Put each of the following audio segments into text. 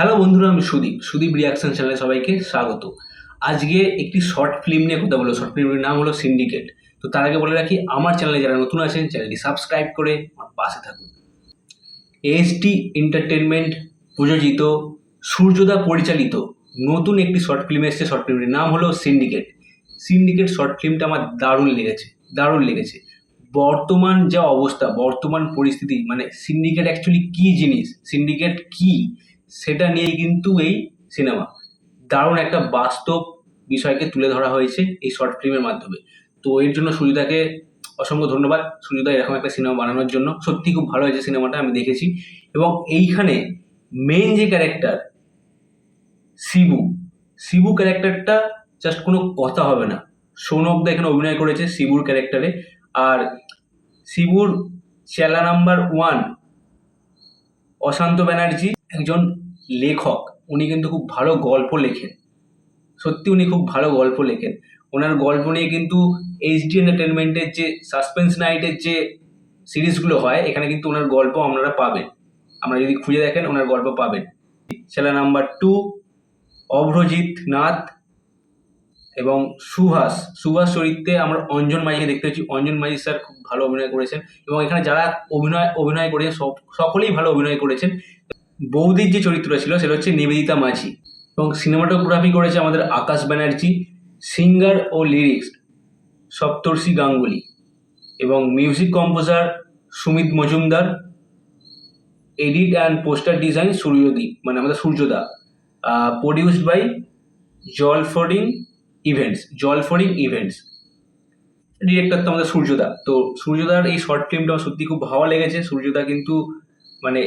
Hello বন্ধুরা, আমি Sudip. Sudip reaction চ্যানেলে সবাইকে স্বাগত। আজকে একটি শর্ট ফিল্ম নিয়ে কথা বলব। শর্ট ফিল্মের নাম হলো সিন্ডিকেট তো তার আগে বলে রাখি, আমার চ্যানেলে যারা নতুন আছেন চ্যানেলটি সাবস্ক্রাইব করে আমার পাশে থাকুন। এসটি এন্টারটেনমেন্ট প্রযোজিত সূর্যদা পরিচালিত, নতুন একটি শর্ট ফিল্ম এসেছে। শর্ট ফিল্মটির নাম হলো সিন্ডিকেট সিন্ডিকেট শর্ট ফিল্মটা আমার দারুণ লেগেছে। দারুণ লেগেছে। বর্তমান যা অবস্থা, বর্তমান পরিস্থিতি মানে সিন্ডিকেট অ্যাকচুয়ালি কী জিনিস? সিন্ডিকেট কী? সেটা নিয়েই কিন্তু এই সিনেমা। দারুণ একটা বাস্তব বিষয়কে তুলে ধরা হয়েছে এই শর্ট ফিল্মের মাধ্যমে। তো এর জন্য সুজিতাকে অসংখ্য ধন্যবাদ। সুজিতা এরকম একটা সিনেমা বানানোর জন্য। সত্যি খুব ভালো হয়েছে সিনেমাটা আমি দেখেছি। এবং এইখানে মেন যে ক্যারেক্টার শিবু শিবু ক্যারেক্টারটা জাস্ট কোনো কথা হবে না। সৌনকদা এখানে অভিনয় করেছে শিবুর ক্যারেক্টারে আর শিবুর চেলা নাম্বার ওয়ান অশান্ত ব্যানার্জি একজন লেখক, উনি কিন্তু খুব ভালো গল্প লেখেন। সত্যি উনি খুব ভালো গল্প লেখেন। ওনার গল্প নিয়ে কিন্তু এইচডি এন্টারটেনমেন্টের যে সাসপেন্স নাইটের যে সিরিজগুলো হয়, এখানে কিন্তু ওনার গল্প আপনারা পাবেন। আপনারা যদি খুঁজে দেখেন, ওনার গল্প পাবেন। ছেলে নাম্বার টু অভ্রজিৎ নাথ এবং সুহাস সুহাস চরিত্রে আমরা অঞ্জন মাঝিকে দেখতে পাচ্ছি। অঞ্জন মাঝি স্যার খুব ভালো অভিনয় করেছেন এবং এখানে যারা অভিনয় অভিনয় করেছেন সকলেই ভালো অভিনয় করেছেন। বৌদির যে চরিত্রটা ছিল, সেটা হচ্ছে নিবেদিতা মাঝি। এবং সিনেমাটোগ্রাফি করেছে আমাদের আকাশ ব্যানার্জি, সিঙ্গার ও লিরিক্স সপ্তর্ষি গাঙ্গুলি এবং music composer Sumit Majumdar, edit and poster design Suryadeep মানে আমাদের সূর্যদা প্রডিউসড বাই জলফোর্ডিং ইভেন্টস জলফোর্ডিং ইভেন্টস। ডিরেক্টর তো আমাদের সূর্যদা তো সূর্যদার এই শর্ট ফিল্মটা আমার সত্যি খুব ভালো লেগেছে। সূর্যদা কিন্তু মানে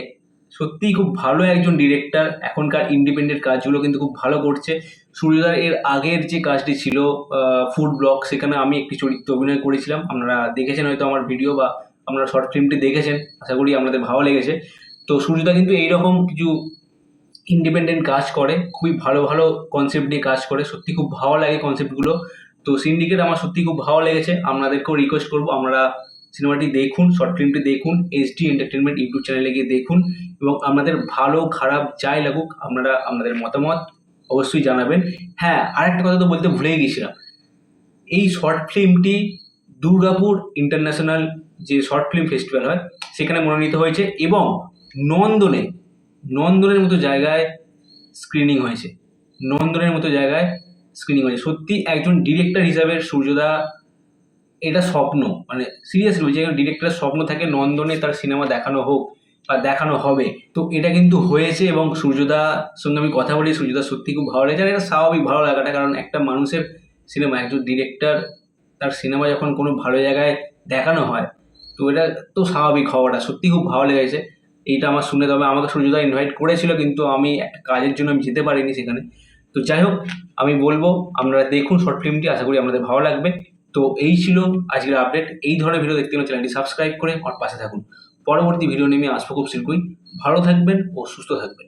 সত্যিই খুব ভালো একজন ডিরেক্টর এখনকার ইন্ডিপেন্ডেন্ট কাজগুলো কিন্তু খুব ভালো করছে। সূর্যদার এর আগের যে কাজটি ছিল ফুড ব্লগ সেখানে আমি একটি চরিত্র অভিনয় করেছিলাম। আপনারা দেখেছেন হয়তো আমার ভিডিও বা আপনারা শর্ট ফিল্মটি দেখেছেন। আশা করি আপনাদের ভালো লেগেছে। তো সূর্যদা কিন্তু এইরকম কিছু ইন্ডিপেন্ডেন্ট কাজ করে, খুবই ভালো ভালো কনসেপ্ট নিয়ে কাজ করে। সত্যি খুব ভালো লাগে কনসেপ্টগুলো তো সিন্ডিকেট আমার সত্যি খুব ভালো লেগেছে। আপনাদেরকেও রিকোয়েস্ট করব, আপনারা সিনেমাটি দেখুন শর্ট ফিল্মটি দেখুন এইচডি এন্টারটেনমেন্ট ইউটিউব চ্যানেলে গিয়ে দেখুন এবং আপনাদের ভালো, খারাপ যাই লাগুক, আপনারা আপনাদের মতামত অবশ্যই জানাবেন। হ্যাঁ আরেকটা কথা তো বলতে ভুলেই গেছিলাম। এই শর্ট ফিল্মটি দুর্গাপুর ইন্টারন্যাশনাল যে শর্ট ফিল্ম ফেস্টিভ্যাল হয়, সেখানে মনোনীত হয়েছে এবং নন্দনে, নন্দনের মতো জায়গায় স্ক্রিনিং হয়েছে। নন্দনের মতো জায়গায় স্ক্রিনিং হয়েছে। সত্যি একজন ডিরেক্টর হিসাবে সূর্যদা এটা স্বপ্ন মানে সিরিয়াসলি একজন ডিরেক্টরের স্বপ্ন থাকে নন্দনে তার সিনেমা দেখানো হোক বা দেখানো হবে। তো এটা কিন্তু হয়েছে এবং সূর্যদা সঙ্গে আমি কথা বলি সূর্যদা সত্যি খুব ভালো লেগেছে। এটা স্বাভাবিক ভালো লাগাটা, কারণ একটা মানুষের সিনেমা একজন ডিরেক্টর তার সিনেমা যখন কোনো ভালো জায়গায় দেখানো হয়, তো এটা তো স্বাভাবিক হওয়াটা সত্যি খুব ভালো লেগেছে। এইটা আমার শুনে তবে আমাকে সূর্যদা ইনভাইট করেছিল, কিন্তু আমি একটা কাজের জন্য আমি যেতে পারিনি সেখানে। তো যাই হোক, আমি বলব, আপনারা দেখুন শর্ট ফিল্মটি আশা করি আপনাদের ভালো লাগবে। তো এই ছিল আজকের আপডেট এই ধরনের ভিডিও দেখতে গেলে চ্যানেলটি সাবস্ক্রাইব করে আমার পাশে থাকুন। পরবর্তী ভিডিও নিয়ে আমি আসব খুব শীঘ্রই। ভালো থাকবেন ও সুস্থ থাকবেন।